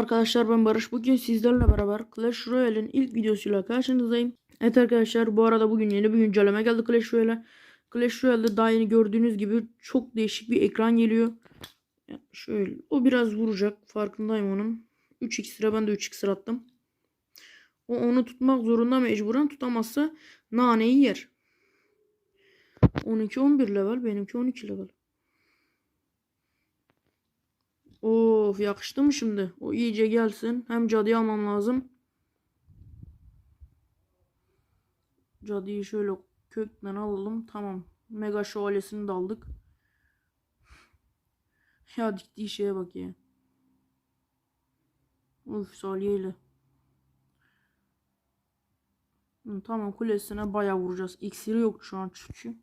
Arkadaşlar ben Barış. Bugün sizlerle beraber Clash Royale'in ilk videosuyla karşınızdayım. Evet arkadaşlar bu arada bugün yeni bir güncelleme geldi Clash Royale'e. Clash Royale'de daha yeni gördüğünüz gibi çok değişik bir ekran geliyor. Ya şöyle o biraz vuracak farkındayım onun. 3 iksire ben de 3 iksir attım. O onu tutmak zorunda mecburen tutamazsa naneyi yer. 12-11 level benimki 12 level. Of yakıştı mı şimdi? O iyice gelsin. Hem cadıyı almam lazım. Cadıyı şöyle kökten alalım. Tamam. Mega şövalyesini de aldık. Ya diktiği şeye bak ya. Uf salyeyle. Tamam kulesine bayağı vuracağız. İksiri yok şu an çünkü.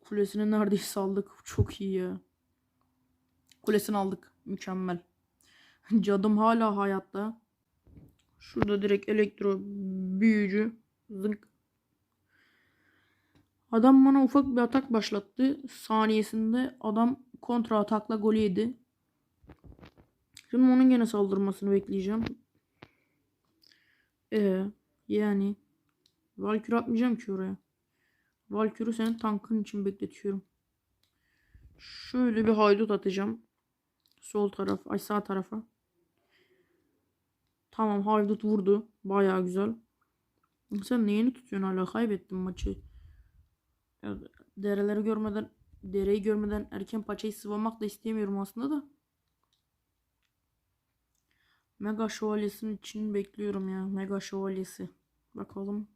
Kulesini neredeyse aldık. Çok iyi ya. Kulesini aldık. Mükemmel. Cadım hala hayatta. Şurada direkt elektro büyücü. Zınk. Adam bana ufak bir atak başlattı. Saniyesinde adam kontra atakla gol yedi. Şimdi onun gene saldırmasını bekleyeceğim. Ee, yani Valkür atmayacağım ki oraya. Valkür'ü senin tankın için bekletiyorum. Şöyle bir haydut atacağım. Sol taraf, ay sağ tarafa. Tamam haydut vurdu. Baya güzel. Sen neyini tutuyorsun hala? Kaybettin maçı. Dereleri görmeden, dereyi görmeden erken paçayı sıvamak da istemiyorum aslında da. Mega şövalyesinin için bekliyorum ya. Mega şövalyesi. Bakalım.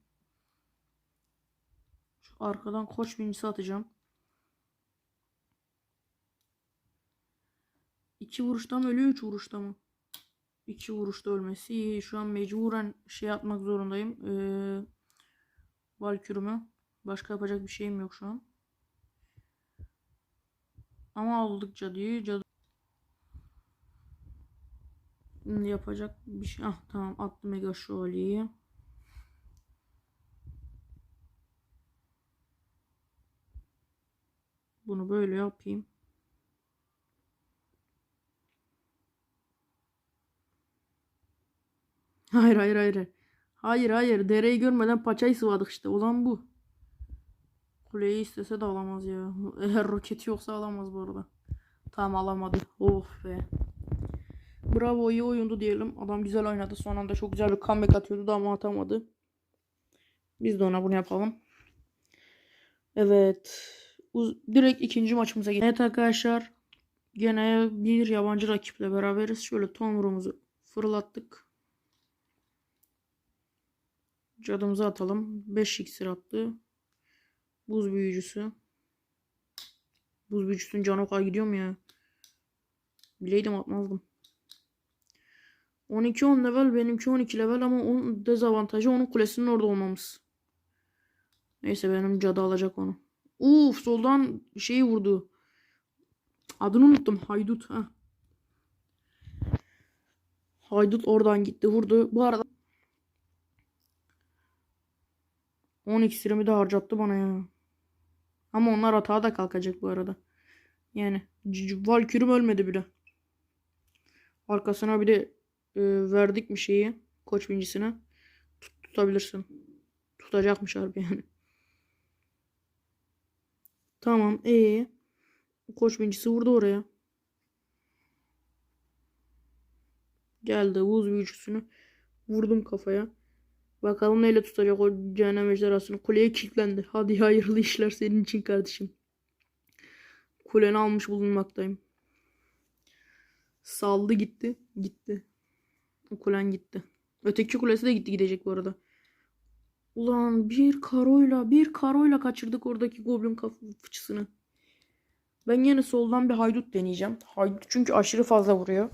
Şu arkadan koç binicisi atacağım. İki vuruşta mı ölüyor, üç vuruşta mı? İki vuruşta ölmesi iyi. Şu an mecburen şey yapmak zorundayım. Ee, Valkürümü. Başka yapacak bir şeyim yok şu an. Ama aldık cadıyı. Cadı... Yapacak bir şey. Ah tamam attım mega şövalyeyi. Bunu böyle yapayım. Hayır hayır hayır. Hayır hayır. Dereyi görmeden paçayı sıvadık işte. Olan bu. Kuleyi istese de alamaz ya. Eğer roketi yoksa alamaz bu arada. Tamam alamadı. Of be. Bravo iyi oyundu diyelim. Adam güzel oynadı. Son anda çok güzel bir comeback atıyordu da ama atamadı. Biz de ona bunu yapalım. Evet. Uz direkt ikinci maçımıza geçelim. Evet arkadaşlar. Gene bir yabancı rakiple beraberiz. Şöyle tomrumuzu fırlattık. Cadımızı atalım. 5 iksir attı. Buz büyücüsü. Buz büyücüsünün canı o kadar gidiyor mu ya? Bileydim atmazdım. 12-10 level benimki 12 level ama onun dezavantajı onun kulesinin orada olmamız. Neyse benim cadı alacak onu. Uf soldan şeyi vurdu. Adını unuttum. Haydut. ha. Haydut oradan gitti vurdu. Bu arada 10 iksirimi de harcattı bana ya. Ama onlar hata da kalkacak bu arada. Yani Valkürüm ölmedi bile. Arkasına bir de e, verdik mi şeyi koç bincisine. Tut, tutabilirsin. Tutacakmış harbi yani. Tamam ee koç bincisi vurdu oraya. Geldi buz büyücüsünü vurdum kafaya. Bakalım neyle tutacak o cehennem ejderhasını. Kuleye kilitlendi. Hadi hayırlı işler senin için kardeşim. Kuleni almış bulunmaktayım. Saldı gitti. Gitti. O kulen gitti. Öteki kulesi de gitti gidecek bu arada. Ulan bir karoyla bir karoyla kaçırdık oradaki goblin fıçısını. Ben yine soldan bir haydut deneyeceğim. Haydut çünkü aşırı fazla vuruyor.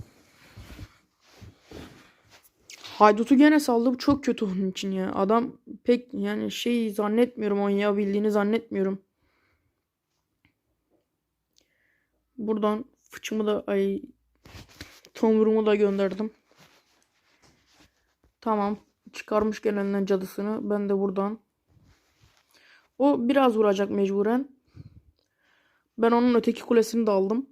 Haydut'u gene saldı. Bu çok kötü onun için ya. Adam pek yani şey zannetmiyorum oynayabildiğini zannetmiyorum. Buradan fıçımı da ay tomurumu da gönderdim. Tamam. Çıkarmış gelenden cadısını. Ben de buradan. O biraz vuracak mecburen. Ben onun öteki kulesini de aldım.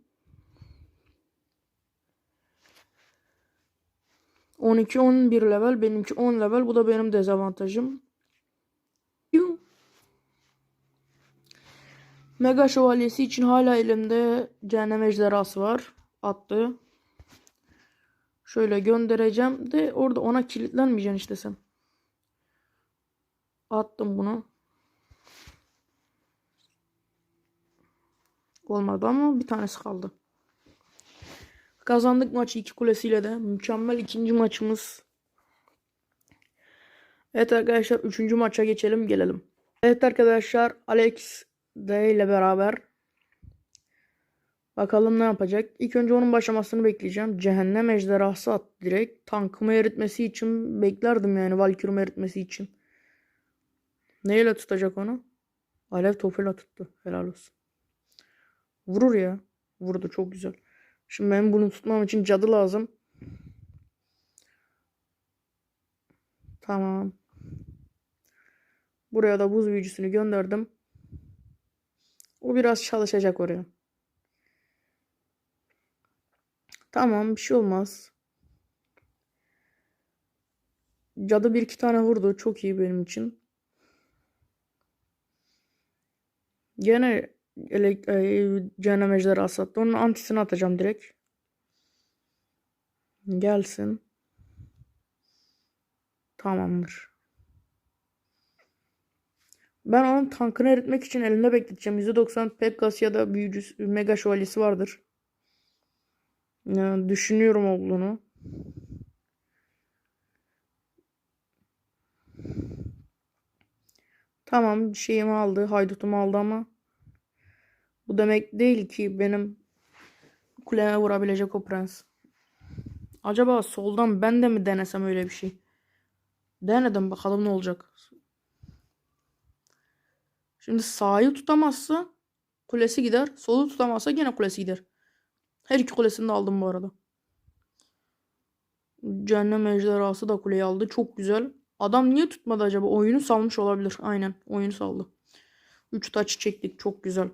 12 11 level benimki 10 level bu da benim dezavantajım. Mega şövalyesi için hala elimde cehennem ejderhası var. Attı. Şöyle göndereceğim de orada ona kilitlenmeyeceksin işte sen. Attım bunu. Olmadı ama bir tanesi kaldı. Kazandık maçı iki kulesiyle de. Mükemmel ikinci maçımız. Evet arkadaşlar üçüncü maça geçelim gelelim. Evet arkadaşlar Alex D ile beraber bakalım ne yapacak. İlk önce onun başlamasını bekleyeceğim. Cehennem ejderhası at direkt. Tankımı eritmesi için beklerdim yani Valkyrie'mi eritmesi için. Neyle tutacak onu? Alev topuyla tuttu. Helal olsun. Vurur ya. Vurdu çok güzel. Şimdi benim bunu tutmam için cadı lazım. Tamam. Buraya da buz büyücüsünü gönderdim. O biraz çalışacak oraya. Tamam bir şey olmaz. Cadı bir iki tane vurdu. Çok iyi benim için. Gene elek e, cehennem ejderhası attı. Onun antisini atacağım direkt. Gelsin. Tamamdır. Ben onun tankını eritmek için elinde bekleteceğim. %90 Pekkas ya da büyücü mega şövalyesi vardır. Yani düşünüyorum olduğunu. Tamam şeyimi aldı. Haydutumu aldı ama bu demek değil ki benim kuleme vurabilecek o prens. Acaba soldan ben de mi denesem öyle bir şey? Denedim bakalım ne olacak. Şimdi sağı tutamazsa kulesi gider. Solu tutamazsa gene kulesi gider. Her iki kulesini de aldım bu arada. Cehennem ejderhası da kuleyi aldı. Çok güzel. Adam niye tutmadı acaba? Oyunu salmış olabilir. Aynen. Oyunu saldı. 3 taç çektik. Çok güzel.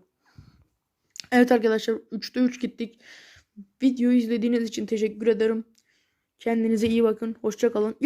Evet arkadaşlar 3'te 3 gittik. Videoyu izlediğiniz için teşekkür ederim. Kendinize iyi bakın. Hoşça kalın.